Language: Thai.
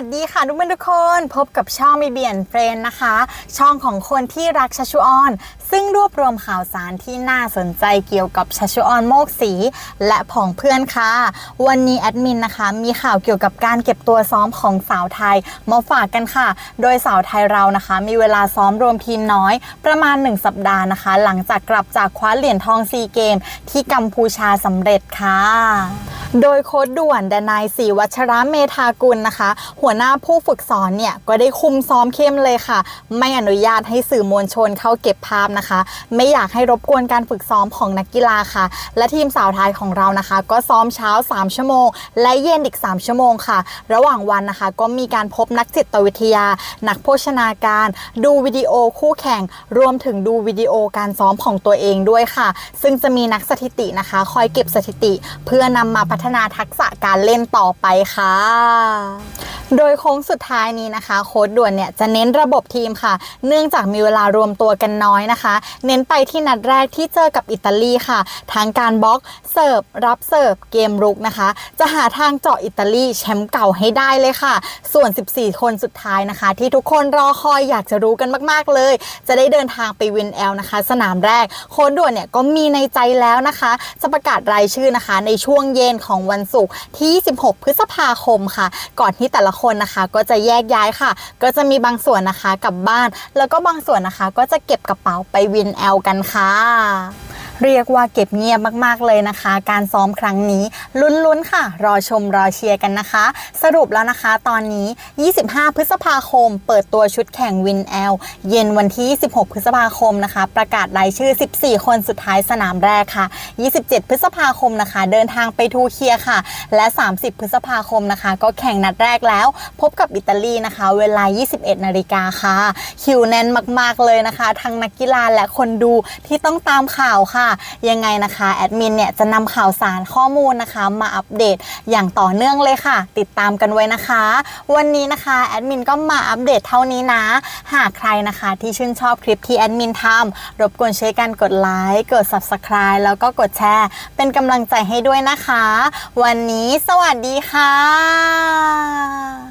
วัสดีค่ะทุกคนทุกคนพบกับช่องมีเบียนเฟรนนะคะ ช่องของคนที่รักชัชชุออน ซึ่งรวบรวมข่าวสารที่น่าสนใจเกี่ยวกับชัชชุออนโมกสี และผองเพื่อนค่ะ วันนี้แอดมินนะคะ มีข่าวเกี่ยวกับการเก็บตัวซ้อมของสาวไทยมาฝากกันค่ะ โดยสาวไทยเรานะคะ มีเวลาซ้อมรวมทีมน้อย ประมาณ 1 สัปดาห์นะคะ หลังจากกลับจากคว้าเหรียญทองซีเกม ที่กัมพูชาสำเร็จค่ะ โดยโค้ดด่วนดนายศรีวัชระเมธากุลนะคะ หัวหน้าผู้ฝึกสอนเนี่ยก็ได้คุมซ้อมเข้มเลยค่ะ ไม่อนุญาตให้สื่อมวลชนเข้าเก็บภาพนะคะ ไม่อยากให้รบกวนการฝึกซ้อมของนักกีฬาค่ะ และทีมสาวไทยของเรานะคะ ก็ซ้อมเช้า 3 ชั่วโมง และเย็นอีก 3 ชั่วโมงค่ะ ระหว่างวันนะคะก็มีการพบนักจิตวิทยา นักโภชนาการ ดูวิดีโอคู่แข่ง รวมถึงดูวิดีโอการซ้อมของตัวเองด้วยค่ะ ซึ่งจะมีนักสถิตินะคะ คอยเก็บสถิติ เพื่อนำมาพัฒนาทักษะการเล่นต่อไปค่ะ โดยโค้งสุดท้ายนี้นะคะ โค้ดด่วนเนี่ยจะเน้นระบบทีมค่ะ เนื่องจากมีเวลารวมตัวกันน้อยนะคะ เน้นไปที่นัดแรกที่เจอกับอิตาลีค่ะ ทางการบล็อกเสิร์ฟรับเสิร์ฟเกมรุกนะคะ จะหาทางเจาะอิตาลีแชมป์เก่าให้ได้เลยค่ะ ส่วน 14 คนสุดท้ายนะคะ ที่ทุกคนรอคอยอยากจะรู้กันมาก ๆ เลย จะได้เดินทางไปวินแอลนะคะ สนามแรก โค้ดด่วนเนี่ยก็มีในใจแล้วนะคะ จะประกาศรายชื่อนะคะ ในช่วงเย็นของวันศุกร์ที่26พฤษภาคมค่ะ ก่อนที่แต่ละคนนะคะก็จะแยกย้ายค่ะ ก็จะมีบางส่วนนะคะกลับบ้าน แล้วก็บางส่วนนะคะก็จะเก็บกระเป๋าไปวินแอลกันค่ะ เรียกว่าเก็บเงียบมากๆเลยนะคะ การซ้อมครั้งนี้ลุ้นๆค่ะ รอชมรอเชียร์กันนะคะ สรุปแล้วนะคะตอนนี้ 25 พฤษภาคม เปิดตัวชุดแข่งวินแอลเย็นวันที่26พฤษภาคมนะคะ ประกาศรายชื่อ 14 คนสุดท้ายสนามแรกค่ะ 27 พฤษภาคมนะคะ เดินทางไปทูเคียค่ะ และ 30 พฤษภาคมนะคะ ก็แข่งนัดแรกแล้ว พบกับอิตาลีนะคะ เวลา 21 นาฬิกาค่ะ คิวแน่นมากๆเลยนะคะ ทั้งนักกีฬาและคนดูที่ต้องตามข่าวค่ะยังไงนะคะแอดมินเนี่ยจะนำข่าวสารข้อมูลนะคะ มาอัปเดตอย่างต่อเนื่องเลยค่ะ ติดตามกันไว้นะคะ วันนี้นะคะแอดมินก็มาอัปเดตเท่านี้นะ หากใครนะคะที่ชื่นชอบคลิปที่แอดมินทำรบกวนช่วยกันกดไลค์กด Subscribe แล้วก็กดแชร์ เป็นกำลังใจให้ด้วยนะคะ วันนี้สวัสดีค่ะ